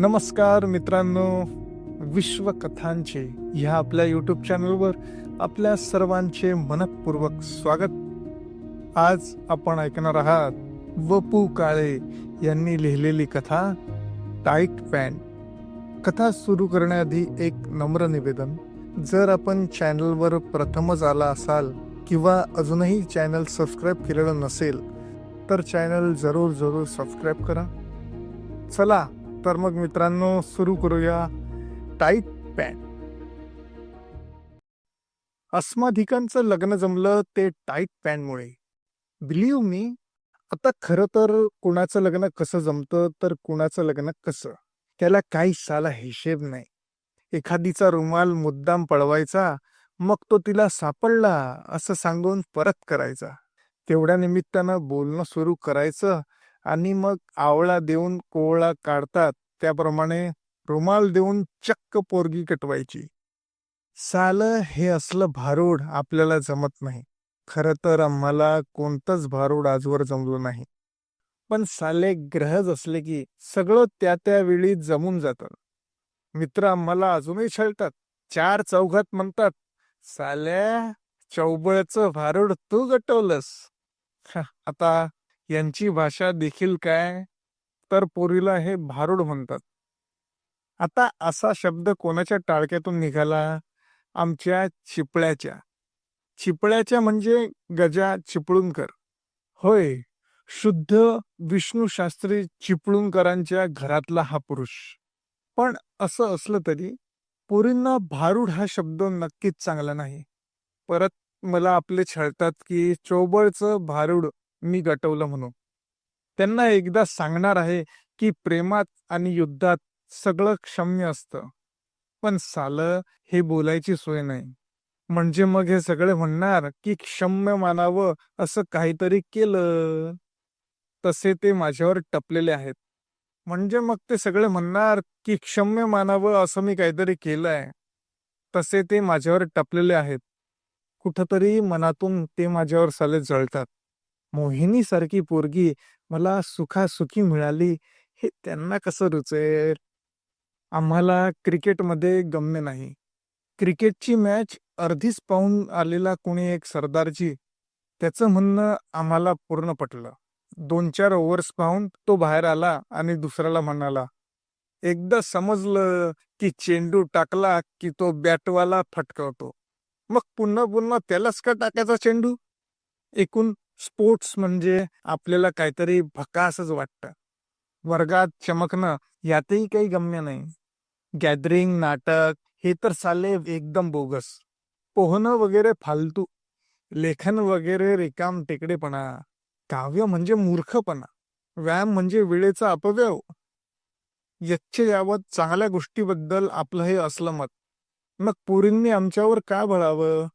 नमस्कार मित्रांनो विश्वकथांचे ह्या आपल्या यूट्यूब चॅनलवर आपल्या सर्वांचे मनपूर्वक स्वागत. आज आपण ऐकणार आहात वपू काळे यांनी लिहिलेली कथा टाईट पॅन्ट. कथा सुरू करण्याआधी एक नम्र निवेदन. जर आपण चॅनलवर प्रथमच आला असाल किंवा अजूनही चॅनल सबस्क्राईब केलेलं नसेल तर चॅनल जरूर जरूर सबस्क्राईब करा. चला तर मग मित्रांनो सुरू करूया टाईट पॅन्ट अस्माधिकांचं लग्न जमलं ते टाईट पॅन्टमुळे बिलीव्ह मी आता खरं तर कुणाचं लग्न कसं जमतं तर कुणाचं लग्न कसं? त्याला काही साला हिशेब नाही. एखादीचा रुमाल मुद्दाम पळवायचा मग तो तिला सापडला असं सांगून परत करायचा. तेवढ्या निमित्तानं बोलणं सुरू करायचं आणि मग आवळा देऊन कोवळा काढतात. त्याप्रमाणे रुमाल देऊन चक्क पोरगी कटवायची. सालं हे असलं भारूड आपल्याला जमत नाही. खरं तर आम्हाला कोणतंच भारूड आजवर जमलं नाही. पण साले ग्रहज असले की सगळं त्या त्या वेळी जमून जातं. मित्र आम्हाला अजूनही छळतात. चार चौघात म्हणतात साल्या चौबळचं भारूड तू गटवलंस. हा, आता यांची भाषा देखील काय? तर पोरीला हे भारूड म्हणतात. आता असा शब्द कोणाच्या टाळक्यातून निघाला? आमच्या चिपळ्याच्या. चिपळ्याच्या म्हणजे गजा चिपळूणकर. होय शुद्ध विष्णू शास्त्री चिपळूणकरांच्या घरातला हा पुरुष. पण असं असलं तरी पोरींना भारूड हा शब्द नक्कीच चांगला नाही. परत मला आपले छळतात की चोबळचं भारूड मी गटवलं म्हणून. त्यांना एकदा सांगणार आहे की प्रेमात आणि युद्धात सगळं क्षम्य असतं. पण साल हे बोलायची सोय नाही. म्हणजे मग हे सगळे म्हणणार की क्षम्य मानावं असं काहीतरी केलं. तसे ते माझ्यावर टपलेले आहेत. म्हणजे मग ते सगळे म्हणणार की क्षम्य मानावं असं मी काहीतरी केलंय. तसे ते माझ्यावर टपलेले आहेत. कुठंतरी मनातून ते माझ्यावर साले जळतात. मोहिनी सारखी पोरगी मला सुखासुखी मिळाली हे त्यांना कसं रुचेल? आम्हाला क्रिकेटमध्ये गम्य नाही. क्रिकेटची मॅच अर्धीच पाहून आलेला कोणी एक सरदारजी त्याचं म्हणणं आम्हाला पूर्ण पटलं. दोन चार ओव्हर्स पाहून तो बाहेर आला आणि दुसऱ्याला म्हणाला एकदा समजलं की चेंडू टाकला की तो बॅटवाला फटकवतो. मग पुन्हा पुन्हा त्यालाच का टाकायचा चेंडू? एकूण स्पोर्ट्स म्हणजे आपल्याला काहीतरी भकासच वाटतं. वर्गात चमकणं यातही काही गम्य नाही. गॅदरिंग नाटक हे तर चालले एकदम बोगस. पोहणं वगैरे फालतू. लेखन वगैरे रिकाम टेकडेपणा. काव्य म्हणजे मूर्खपणा. व्यायाम म्हणजे वेळेचा अपव्यव. यच्छ यावत चांगल्या गोष्टीबद्दल आपलं हे असलं मत. मग पोरींनी आमच्यावर का भळावं?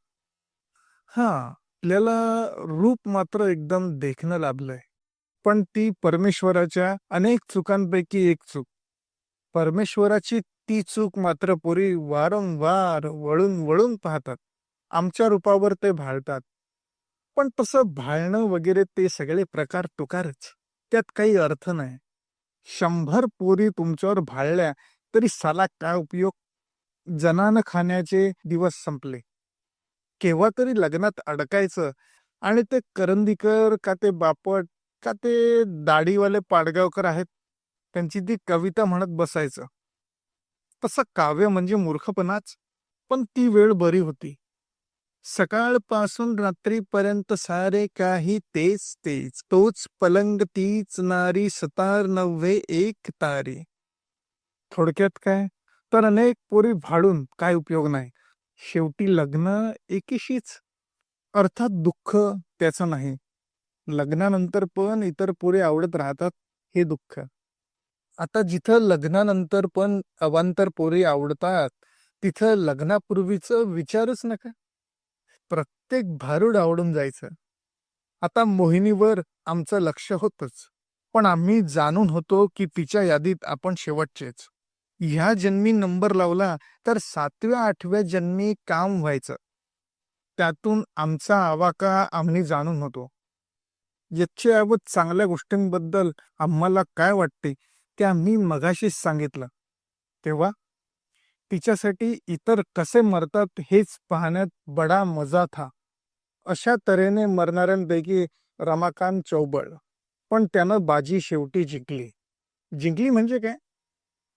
हा. आपल्याला रूप मात्र एकदम देखणं लाभलंय. पण ती परमेश्वराच्या अनेक चुकांपैकी एक चूक. परमेश्वराची ती चूक मात्र पोरी वारंवार वळून वळून पाहतात. आमच्या रूपावर ते भाळतात. पण तसं भाळणं वगैरे ते सगळे प्रकार टुकारच त्यात काही अर्थ नाही. शंभर पोरी तुमच्यावर भाळल्या तरी साला काय उपयोग? जनानं खाण्याचे दिवस संपले. केव्हा तरी लग्नात अडकायचं आणि ते करंदीकर का ते बापट का ते दाढीवाले पाडगावकर आहेत त्यांची ती कविता म्हणत बसायचं. तसं काव्य म्हणजे मूर्खपणाच पण ती वेळ बरी होती. सकाळपासून रात्रीपर्यंत सारे काही तेच तेच तोच पलंग तीच नारी सतार नव्हे एक तारी. थोडक्यात काय? तर अनेक पोरी भाडून काय उपयोग नाही. शेवटी लग्न एकीशीच अर्थात दुःख त्याचं नाही. लग्नानंतर पण इतर पोरे आवडत राहतात हे दुःख. आता जिथं लग्नानंतर पण अवांतर पोरी आवडतात तिथं लग्नापूर्वीचं विचारच नका. प्रत्येक भारूड आवडून जायचं. आता मोहिनीवर आमचं लक्ष होतच. पण आम्ही जाणून होतो की तिच्या यादीत आपण शेवटचेच. ह्या जन्मी नंबर लावला तर सातव्या आठव्या जन्मी काम व्हायचं. त्यातून आमचा आवाका आम्ही जाणून होतो. यच्छेऐवज चांगल्या गोष्टींबद्दल आम्हाला काय वाटते ते आम्ही मगाशीच सांगितलं. तेव्हा तिच्यासाठी इतर कसे मरतात हेच पाहण्यात बडा मजा था. अशा तऱ्हेने मरणाऱ्यांपैकी रमाकांत चौबळ पण त्यानं बाजी शेवटी जिंकली. जिंकली म्हणजे काय?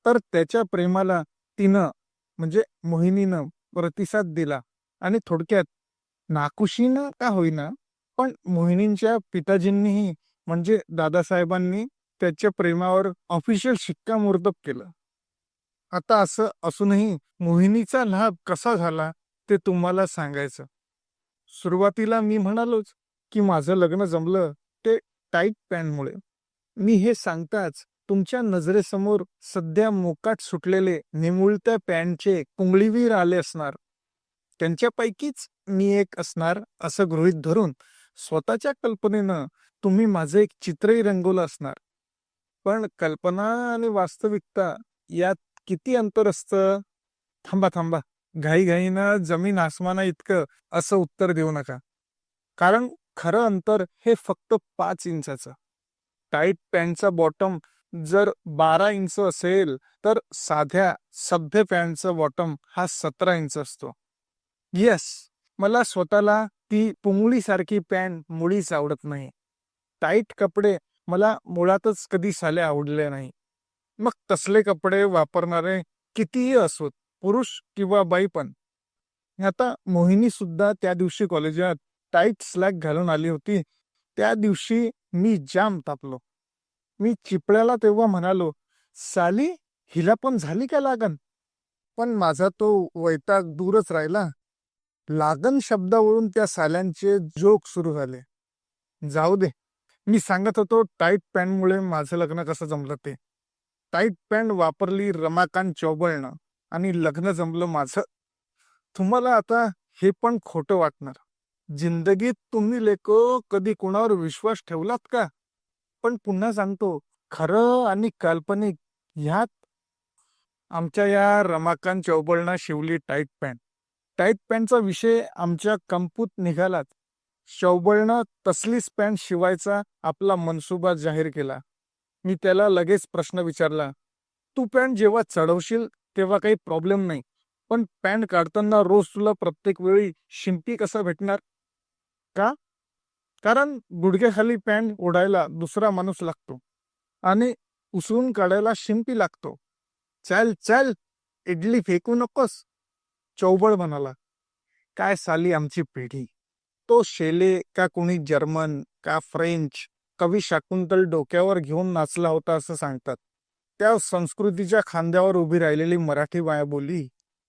तर त्याच्या प्रेमाला तिनं म्हणजे मोहिनीनं प्रतिसाद दिला आणि थोडक्यात नाकुशीनं का होईना पण मोहिनींच्या पिताजींनीही म्हणजे दादासाहेबांनी त्याच्या प्रेमावर ऑफिशियल शिक्कामोर्तब केलं. आता असं असूनही मोहिनीचा लाभ कसा झाला ते तुम्हाला सांगायचं. सुरुवातीला मी म्हणालोच की माझं लग्न जमलं ते टाईट पॅन्टमुळे मी हे सांगताच तुमच्या नजरेसमोर सध्या मोकाट सुटलेले निमुळत्या पॅन्टचे कुंगळीवीर आले असणार. त्यांच्यापैकीच मी एक असणार असं गृहीत धरून स्वतःच्या कल्पनेनं तुम्ही माझं एक चित्रही रंगवलं असणार. पण कल्पना आणि वास्तविकता यात किती अंतर असतं? थांबा थांबा. घाईघाईनं जमीन आसमाना इतकं असं उत्तर देऊ नका. कारण खरं अंतर हे फक्त पाच इंचाचं. टाईट पॅन्टचा बॉटम जर बारा इंच असेल तर साध्या सभ्य पॅन्टचा बॉटम हा सतरा इंच असतो. येस मला स्वतःला ती पुंगळीसारखी पॅन्ट मुळीच आवडत नाही. टाईट कपडे मला मुळातच कधी साले आवडले नाही. मग तसले कपडे वापरणारे कितीही असोत पुरुष किंवा बाई पण. आता मोहिनी सुद्धा त्या दिवशी कॉलेजात टाईट स्लॅक घालून आली होती. त्या दिवशी मी जाम तापलो. मी चिपळ्याला तेव्हा म्हणालो साली हिला पण झाली का लागन पण माझा तो वैताग दूरच राहिला. लागन शब्दावरून त्या साल्यांचे जोक सुरू झाले. जाऊ दे. मी सांगत होतो टाईट पॅन्टमुळे माझं लग्न कसं जमलं ते. टाईट पॅन्ट वापरली रमाकांत चौबळनं आणि लग्न जमलं माझं. तुम्हाला आता हे पण खोटं वाटणार. जिंदगीत तुम्ही लेको कधी कोणावर विश्वास ठेवलात का? पण पुन्हा सांगतो खरं आणि काल्पनिक ह्यात आमच्या या रमाकांत चौबळना शिवली टाईट पॅन्ट टाईट पॅन्टचा विषय आमच्या कंपूत निघालात चौबळनं तसलीच पॅन्ट शिवायचा आपला मनसुबा जाहीर केला. मी त्याला लगेच प्रश्न विचारला तू पॅन्ट जेव्हा चढवशील तेव्हा काही प्रॉब्लेम नाही. पण पॅन्ट काढताना रोज तुला प्रत्येक वेळी शिंपी कसा भेटणार? का? कारण गुडघ्याखाली पॅन्ट ओढायला दुसरा माणूस लागतो आणि उसळून काढायला शिंपी लागतो. चल चल इडली फेकू नकोस चौबळ म्हणाला. काय साली आमची पिढी? तो शेले का कोणी जर्मन का फ्रेंच कवी शाकुंतल डोक्यावर घेऊन नाचला होता असं सांगतात. त्या संस्कृतीच्या खांद्यावर उभी राहिलेली मराठी माया बोली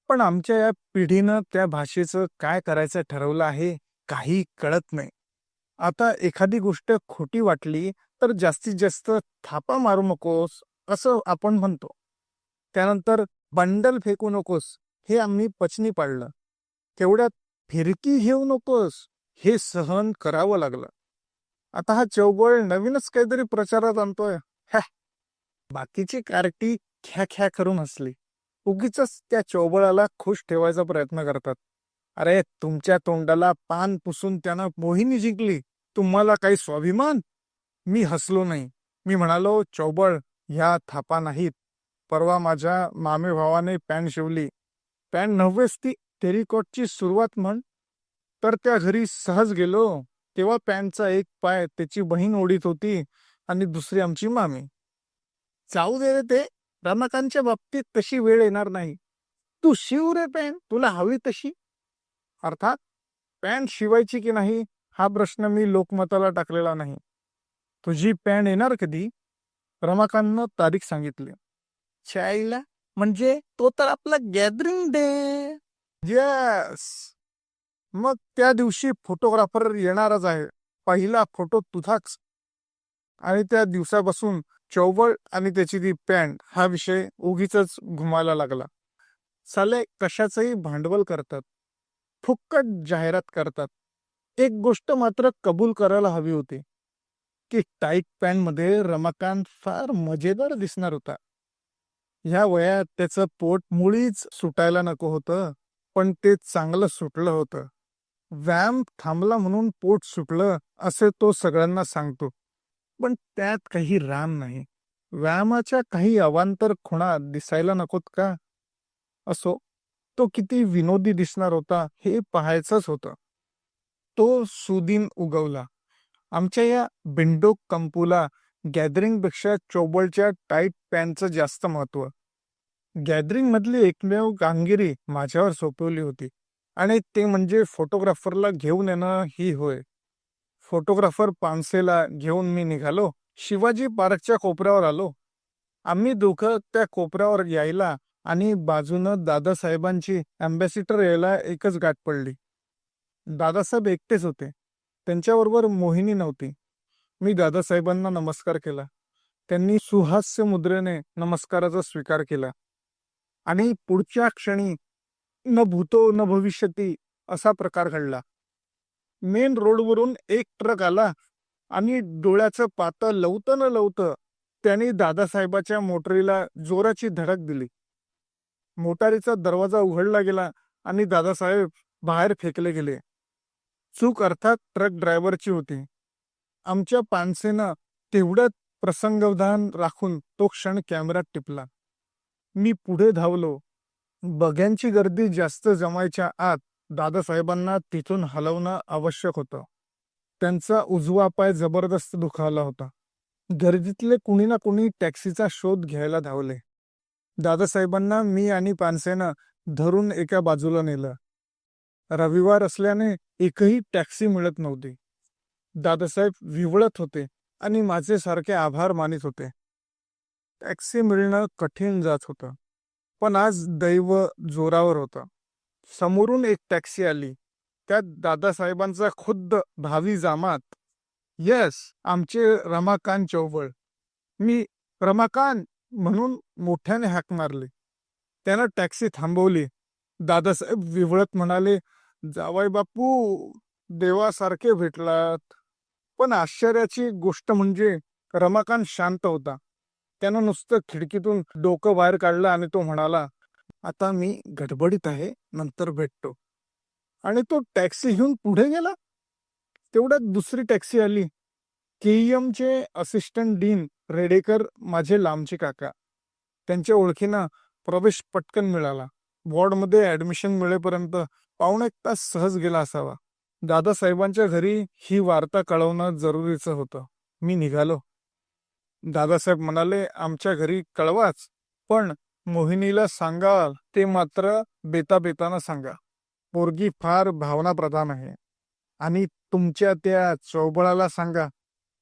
पण आमच्या या पिढीनं त्या भाषेचं काय करायचं ठरवलं आहे काही कळत नाही. आता एखादी गोष्ट खोटी वाटली तर जास्तीत जास्त थापा मारू नकोस असं आपण म्हणतो. त्यानंतर बंडल फेकू नकोस हे आम्ही पचनी पाडलं तेवढ्यात फिरकी घेऊ नकोस हे सहन करावं लागलं. आता हा चौबळ नवीनच काहीतरी प्रचारात आणतोय. हॅ! बाकीची कार्टी ख्या ख्या करून हसली. उगीच त्या चौबळाला खुश ठेवायचा प्रयत्न करतात. अरे तुमच्या तोंडाला पान पुसून त्यानं मोहिनी जिंकली. तुम्हाला काही स्वाभिमान? मी हसलो नाही. मी म्हणालो चौबळ ह्या थापा नाहीत. परवा माझ्या मामे भावाने पॅन्ट शिवली. पॅन्ट नव्हेच ती टेरिकॉटची सुरुवात म्हण. तर त्या घरी सहज गेलो. तेव्हा पॅन्टचा एक पाय त्याची बहीण ओढीत होती आणि दुसरी आमची मामी. जाऊ दे रे ते. रमाकांतच्या बाबतीत तशी वेळ येणार नाही. तू शिव रे पॅन्ट. तुला हवी तशी. अर्थात? पॅन्ट शिवायची की नाही? हा प्रश्न मी लोकमताला टाकलेला नाही. तुझी पॅन्ट येणार कधी? रमाकांतनं तारीख सांगितली. चायला म्हणजे तो तर आपला गॅदरिंग डे. येस मग त्या दिवशी फोटोग्राफर येणारच आहे. पहिला फोटो तुझाच. आणि त्या दिवसापासून चौबळ आणि त्याची ती पॅन्ट हा विषय उगीच घुमायला लागला. साले कशाचंही भांडवल करतात. फुक्कट जाहिरात करतात. एक गोष्ट मात्र कबूल करायला हवी होती की टाईट पॅन्टमध्ये रमाकांत फार मजेदार दिसणार होता. ह्या वयात त्याचं पोट मुळीच सुटायला नको होतं पण ते चांगलं सुटलं होतं. व्यायाम थांबला म्हणून पोट सुटलं असे तो सगळ्यांना सांगतो. पण त्यात काही राम नाही. व्यायामाच्या काही अवांतर खुणा दिसायला नकोत का? असो तो किती विनोदी दिसणार होता हे पाहायचंच होतं. तो सुदीन उगवला. आमच्या या बिंडोक कंपूला गॅदरिंगपेक्षा चोबळच्या टाईट पॅनचं जास्त महत्त्व गॅदरिंग मधली एकमेव कामगिरी माझ्यावर सोपवली होती आणि ते म्हणजे फोटोग्राफरला घेऊन येणं ही होय. फोटोग्राफर पानसेला घेऊन मी निघालो. शिवाजी पार्कच्या कोपऱ्यावर आलो. आम्ही दोघं त्या कोपऱ्यावर यायला आणि बाजूनं दादासाहेबांची अँबॅसिडर यायला एकच गाठ पडली. दादासाहेब एकटेच होते. त्यांच्याबरोबर मोहिनी नव्हती. मी दादासाहेबांना नमस्कार केला. त्यांनी सुहास्य मुद्रेने नमस्काराचा स्वीकार केला. आणि पुढच्या क्षणी न भूतो न भविष्यती असा प्रकार घडला. मेन रोडवरून एक ट्रक आला आणि डोळ्याचं पातं लवतं न लवतं त्याने दादासाहेबाच्या मोटरीला जोराची धडक दिली. मोटारीचा दरवाजा उघडला गेला आणि दादासाहेब बाहेर फेकले गेले. चूक अर्थात ट्रक ड्रायव्हरची होती. आमच्या पानसेनं तेवढंच प्रसंगवधान राखून तो क्षण कॅमेऱ्यात टिपला. मी पुढे धावलो. बघ्यांची गर्दी जास्त जमायच्या आत दादासाहेबांना तिथून हलवणं आवश्यक होतं. त्यांचा उजवा पाय जबरदस्त दुखावला होता. गर्दीतले कुणी ना कुणी टॅक्सीचा शोध घ्यायला धावले. दादासाहेबांना मी आणि पानसेनं धरून एका बाजूला नेलं. रविवार असल्याने एकही टॅक्सी मिळत नव्हती. दादासाहेब विवळत होते आणि माझे सारखे आभार मानित होते. टॅक्सी मिळणं कठीण जात होतं पण आज दैव जोरावर होतं. समोरून एक टॅक्सी आली. त्यात दादासाहेबांचा खुद्द भावी जामात यस आमचे रमाकांत चौबळ. मी रमाकांत म्हणून मोठ्याने हाक मारली. त्यानं टॅक्सी थांबवली. दादासाहेब विवळत म्हणाले जावाई बापू देवासारखे भेटलात. पण आश्चर्याची गोष्ट म्हणजे रमाकांत शांत होता. त्यानं नुसतं खिडकीतून डोकं बाहेर काढलं आणि तो म्हणाला आता मी गडबडीत आहे नंतर भेटतो. आणि तो टॅक्सी घेऊन पुढे गेला. तेवढ्यात दुसरी टॅक्सी आली. KEM चे असिस्टंट डीन रेडेकर माझे लांबचे काका. त्यांच्या ओळखीनं प्रवेश पटकन मिळाला. वॉर्डमध्ये ऍडमिशन मिळेपर्यंत पाऊण एक तास सहज गेला असावा. दादासाहेबांच्या घरी ही वार्ता कळवणं जरुरीचं होतं. मी निघालो. दादासाहेब म्हणाले आमच्या घरी कळवाच पण मोहिनीला सांगाल ते मात्र बेताबेतानं सांगा. पोरगी फार भावनाप्रधान आहे. आणि तुमच्या त्या चौबळाला सांगा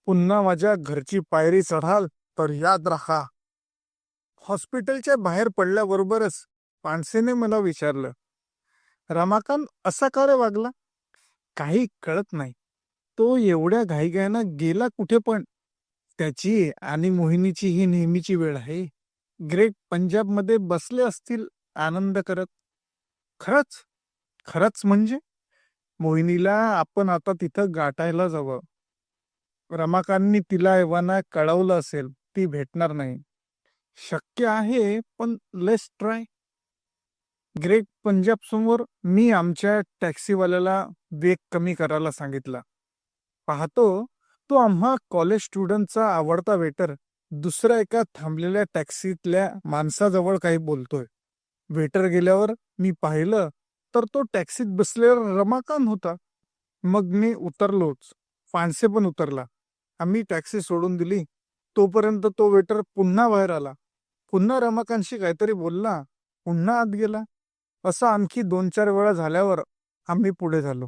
पुन्हा माझ्या घरची पायरी चढाल तर याद राखा हॉस्पिटलच्या बाहेर पडल्याबरोबरच पानसेने मला विचारलं रमाकांत असा का रे वागला? काही कळत नाही. तो एवढ्या घाईघाईनं गेला कुठे पण? त्याची आणि मोहिनीची ही नेहमीची वेळ आहे. ग्रेट पंजाबमध्ये बसले असतील आनंद करत. खरंच? खरंच म्हणजे? मोहिनीला आपण आता तिथं गाठायला जावं. रमाकांनी तिला एव्हाना कळवलं असेल ती भेटणार नाही. शक्य आहे पण लेस ट्राय ग्रेट पंजाब समोर मी आमच्या टॅक्सीवाल्याला वेग कमी करायला सांगितला पाहतो तो आम्हा कॉलेज स्टुडंटचा आवडता वेटर दुसऱ्या एका थांबलेल्या टॅक्सीतल्या माणसाजवळ काही बोलतोय. वेटर गेल्यावर मी पाहिलं तर तो टॅक्सीत बसलेला रमाकांत होता. मग मी उतरलोच फानसे पण उतरला. आम्ही टॅक्सी सोडून दिली तोपर्यंत तो वेटर पुन्हा बाहेर आला. पुन्हा रमाकांतशी काहीतरी बोलला पुन्हा आत गेला. असं आणखी दोन चार वेळा झाल्यावर आम्ही पुढे झालो.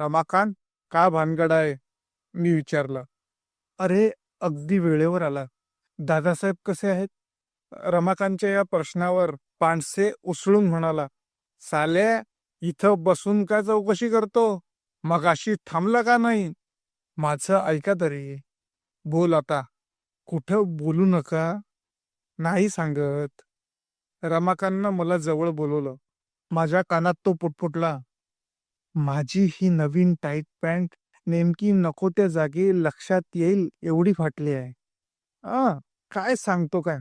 रमाकांत का भानगड आहे? मी विचारलं. अरे अगदी वेळेवर आला. दादासाहेब कसे आहेत? रमाकांतच्या या प्रश्नावर पानसे उसळून म्हणाला साल्या इथं बसून का चौकशी करतो? मग अशी थांबला का नाही? माझं ऐका तरी. बोल आता. कुठं बोलू नका. नाही सांगत. रमाकांना मला जवळ बोलवलं. माझ्या कानात तो पुटपुटला माझी ही नवीन टाईट पॅन्ट नेमकी नको त्या जागी लक्षात येईल एवढी फाटली आहे. आ काय सांगतो काय?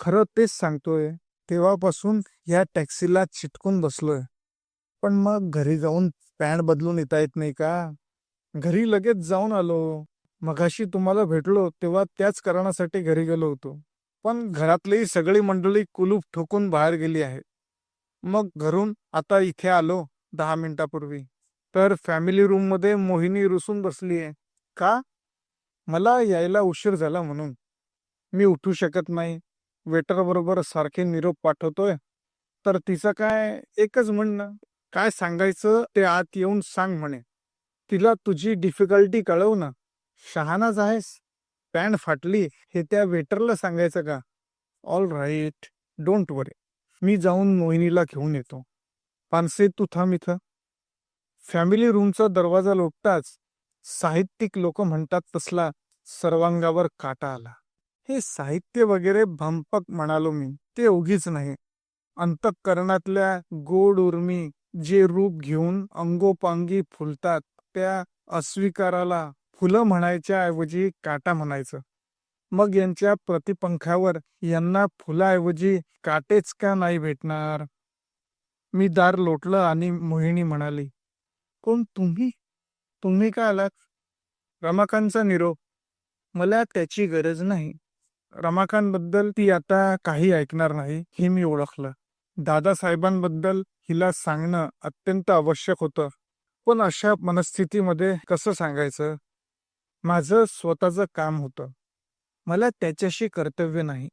खरं तेच सांगतोय तेव्हापासून या टॅक्सीला चिटकून बसलोय. पण मग घरी जाऊन पॅन्ट बदलून येता येत नाही का? घरी लगेच जाऊन आलो. मगाशी तुम्हाला भेटलो तेव्हा त्याच कारणासाठी घरी गेलो होतो. पण घरातली सगळी मंडळी कुलूप ठोकून बाहेर गेली आहे मग घरून आता इथे आलो दहा मिनिटापूर्वी. तर फॅमिली रूममध्ये मोहिनी रुसून बसली आहे. का? मला यायला उशीर झाला म्हणून. मी उठू शकत नाही. वेटर बरोबर सारखे निरोप पाठवतोय. तर तिचं काय एकच म्हणणं? काय सांगायचं ते आत येऊन सांग म्हणे. तिला तुझी डिफिकल्टी कळव ना शहाणाच आहेस? पॅन्ट फाटली हे त्या वेटरला सांगायचं का ऑल राईट डोंट वरी मी जाऊन मोहिनीला घेऊन येतो. पानसे तू थांब इथं. फॅमिली रूमचा दरवाजा लोटताच साहित्यिक लोक म्हणतात तसला सर्वांगावर काटा आला. हे साहित्य वगैरे भंपक म्हणालो मी ते उगीच नाही. अंतःकरणातल्या गोड उर्मी जे रूप घेऊन अंगोपांगी फुलतात त्या अस्वीकाराला फुलं म्हणायच्या ऐवजी काटा म्हणायचं. मग यांच्या प्रतिपंखावर यांना फुलाऐवजी काटेच का नाही भेटणार? मी दार लोटलं आणि मोहिनी म्हणाली कोण तुम्ही? तुम्ही का आलात? रमाकांतचा निरोप. मला त्याची गरज नाही. रमाकांतबद्दल ती आता काही ऐकणार नाही हे मी ओळखलं. दादासाहेबांबद्दल हिला सांगणं अत्यंत आवश्यक होतं. पण अशा मनस्थितीमध्ये कसं सांगायचं? माझं स्वतःचं काम होतं. मला त्याच्याशी कर्तव्य नाही.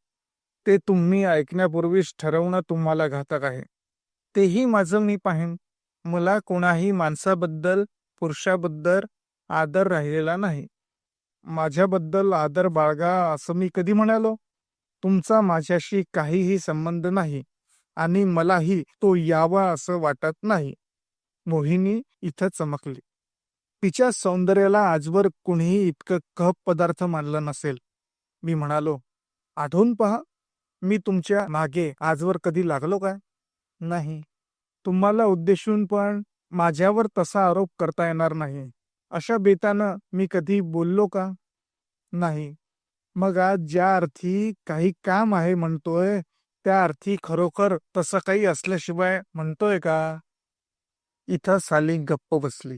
ते तुम्ही ऐकण्यापूर्वीच ठरवणं तुम्हाला घातक आहे. तेही माझं मी पाहेन. मला कोणाही माणसाबद्दल पुरुषाबद्दल आदर राहिलेला नाही. माझ्याबद्दल आदर बाळगा असं मी कधी म्हणालो? तुमचा माझ्याशी काहीही संबंध नाही आणि मलाही तो यावा असं वाटत नाही. मोहिनी इथं चमकली. तिच्या सौंदर्याला आजवर कुणीही इतकं कप पदार्थ मानलं नसेल. मी म्हणालो आठवून पहा मी तुमच्या मागे आजवर कधी लागलो काय? नाही. तुम्हाला उद्देशून पण माझ्यावर तसा आरोप करता येणार नाही. अशा बेतानं मी कधी बोललो का? नाही. मग आज ज्या अर्थी काही काम आहे म्हणतोय त्या अर्थी खरोखर तसं काही असल्याशिवाय म्हणतोय का? इथं साली गप्प बसली.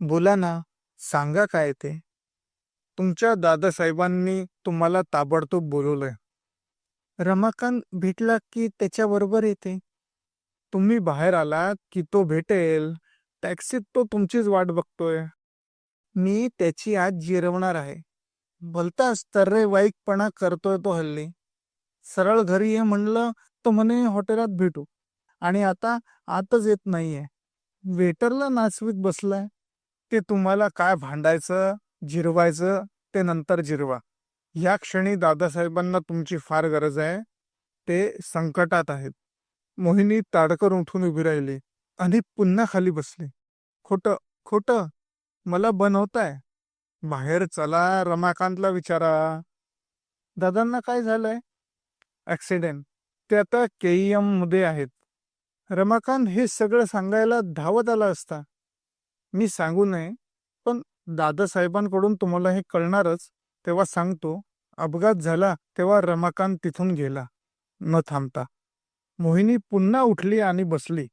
बोला ना सांगा काय ते? तुमच्या दादासाहेबांनी तुम्हाला ताबडतोब बोलवलंय. रमाकांत भेटला की त्याच्याबरोबर येते. तुम्ही बाहेर आलात की तो भेटेल टॅक्सीत तो तुमचीच वाट बघतोय. मी त्याची आज जिरवणार आहे. भलताच तर्रे वाईकपणा करतोय तो हल्ली. सरळ घरी ये म्हणलं तर म्हणे हॉटेलात भेटू. आणि आता आतच येत नाहीये. वेटरला नाचवीत बसलाय. ते तुम्हाला काय भांडायचं जिरवायचं ते नंतर जिरवा. या क्षणी दादासाहेबांना तुमची फार गरज आहे. ते संकटात आहेत. मोहिनी ताडकर उठून उभी राहिली आणि पुन्हा खाली बसली. खोट खोट मला बनवताय. बाहेर चला रमाकांतला विचारा. दादांना काय झालंय? ऍक्सिडेंट ते आता केईएममध्ये आहेत. रमाकांत हे सगळं सांगायला धावत आला असता. मी सांगू नये पण दादासाहेबांकडून तुम्हाला हे कळणारच तेव्हा सांगतो अपघात झाला तेव्हा रमाकांत तिथून गेला न थांबता. मोहिनी पुन्हा उठली आणि बसली.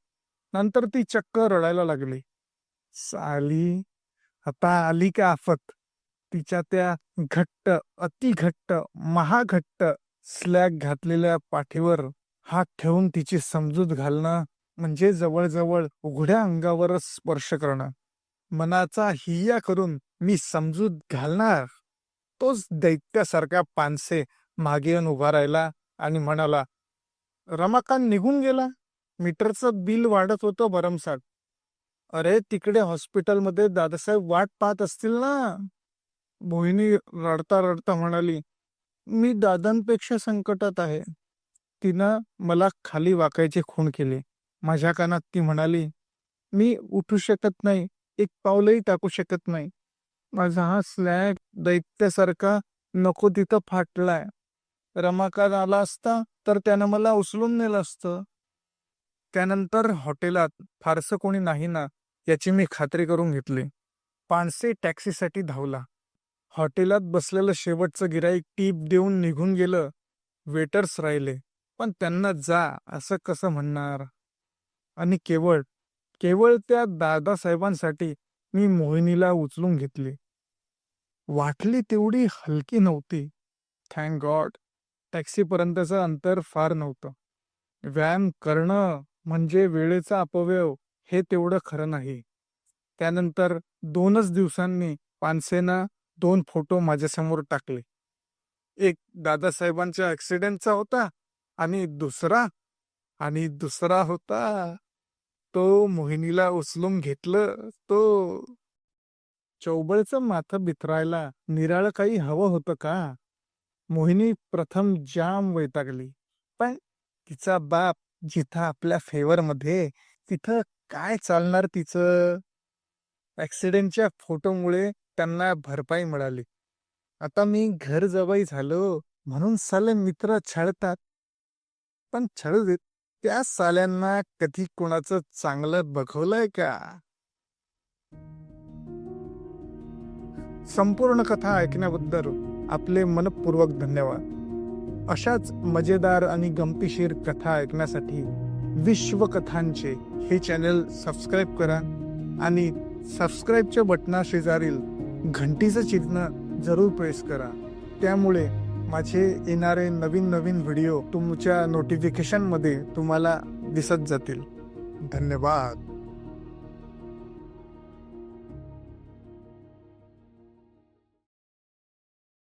नंतर ती चक्क रडायला लागली. साली आता आली का आफत? तिच्या त्या घट्ट अतिघट्ट महाघट्ट स्लॅग घातलेल्या पाठीवर हात ठेवून तिची समजूत घालणं म्हणजे जवळजवळ उघड्या अंगावरच स्पर्श करणं. मनाचा हिया करून मी समजूत घालणार. तोच दैत्यासारख्या पानसे मागे येऊन उभा राहिला आणि म्हणाला रमाकांत निघून गेला. मीटरचं बिल वाढत होतं भरमसाठ. अरे तिकडे हॉस्पिटलमध्ये दादासाहेब वाट पाहत असतील ना. मोहिनी रडता रडता म्हणाली मी दादांपेक्षा संकटात आहे. तिनं मला खाली वाकायची खूण केली. माझ्या कानात ती म्हणाली मी उठू शकत नाही. एक पावलंही टाकू शकत नाही. माझा हा स्लॅग दैत्यासारखा नको तिथं फाटलाय. रमाकांत आला असता तर त्यानं मला उचलून नेलं असतं. त्यानंतर हॉटेलात फारसं कोणी नाही ना याची मी खात्री करून घेतली. पानसे टॅक्सीसाठी धावला. हॉटेलात बसलेलं शेवटचं गिराईक टीप देऊन निघून गेलं. वेटर्स राहिले पण त्यांना जा असं कसं म्हणणार? आणि केवळ केवळ त्या दादासाहेबांसाठी मी मोहिनीला उचलून घेतली. वाटली तेवढी हलकी नव्हती. थँक गॉड टॅक्सीपर्यंतचं अंतर फार नव्हतं. व्यायाम करणं म्हणजे वेळेचा अपव्यव हे तेवढं खरं नाही. त्यानंतर दोनच दिवसांनी पानसेनं दोन फोटो माझ्यासमोर टाकले. एक दादासाहेबांच्या ऍक्सिडेंटचा होता आणि दुसरा आणि दुसरा होता तो मोहिनीला उचलून घेतलं तो चौबळचं माथं बिथरायला निराळ काही हवं होतं का? मोहिनी प्रथम जाम वैतागली. पण तिचा बाप जिथं आपल्या फेवर मध्ये तिथं काय चालणार तिचं? ऍक्सिडेंटच्या फोटोमुळे त्यांना भरपाई मिळाली. आता मी घर जवाई झालो म्हणून साले मित्र छळतात. पण छळू देत त्या साल्यांना कधी कोणाचं चांगलं बघवलंय का? संपूर्ण कथा ऐकण्याबद्दल आपले मनपूर्वक धन्यवाद. अशाच मजेदार आणि गमतीशीर कथा ऐकण्यासाठी विश्वकथांचे हे चॅनल सबस्क्राईब करा आणि सबस्क्राईबच्या बटना शेजारील घंटीचं चिन्ह जरूर प्रेस करा. त्यामुळे माझे येणारे नवीन नवीन व्हिडिओ तुमच्या नोटिफिकेशनमध्ये तुम्हाला दिसत जातील. धन्यवाद.